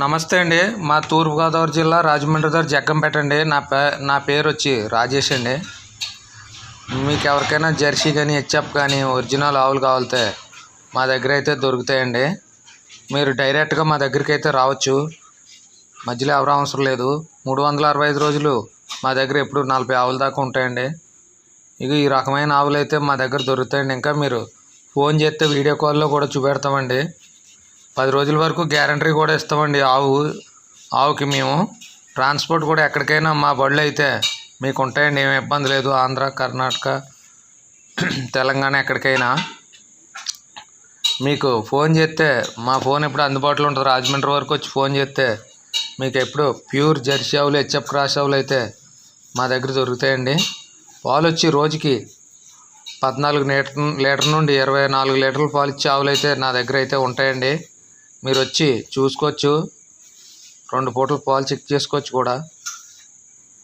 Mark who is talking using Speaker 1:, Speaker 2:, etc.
Speaker 1: నమస్తే అండి. మా తూర్పుగోదావరి జిల్లా రాజమండ్రి దగ్గర జగ్గంపేట అండి. నా పే నా పేరు వచ్చి రాజేష్ అండి. మీకు ఎవరికైనా జెర్సీ కానీ హెచ్ఎఫ్ కానీ ఒరిజినల్ ఆవులు కావాలితే మా దగ్గర అయితే దొరుకుతాయండి. మీరు డైరెక్ట్గా మా దగ్గరికి అయితే రావచ్చు. మధ్యలో ఎవరు అవసరం లేదు. మూడు వందల అరవై ఐదు రోజులు మా దగ్గర ఎప్పుడు నలభై ఆవుల దాకా ఉంటాయండి. ఇక ఈ రకమైన ఆవులు అయితే మా దగ్గర దొరుకుతాయండి. ఇంకా మీరు ఫోన్ చేస్తే వీడియో కాల్లో కూడా చూపెడతామండి. పది రోజుల వరకు గ్యారంటీ కూడా ఇస్తామండి ఆవు ఆవుకి మేము. ట్రాన్స్పోర్ట్ కూడా ఎక్కడికైనా మా బళ్ళు అయితే మీకు ఉంటాయండి ఏమి ఇబ్బంది లేదు. ఆంధ్ర కర్ణాటక తెలంగాణ ఎక్కడికైనా. మీకు ఫోన్ చేస్తే మా ఫోన్ ఎప్పుడు అందుబాటులో ఉంటుంది. రాజమండ్రి వరకు వచ్చి ఫోన్ చేస్తే మీకు ఎప్పుడు ప్యూర్ జెర్సీ ఆవులు హెచ్ఎఫ్ క్రాస్ ఆవులు అయితే మా దగ్గర దొరుకుతాయండి. పాలు వచ్చి రోజుకి పద్నాలుగు లీటర్ లీటర్ నుండి ఇరవై నాలుగు లీటర్ల పాలు ఇచ్చే ఆవులు అయితే నా దగ్గర అయితే ఉంటాయండి. మీరు వచ్చి చూసుకోవచ్చు. రెండు పూటలు పాలు చెక్ చేసుకోవచ్చు కూడా.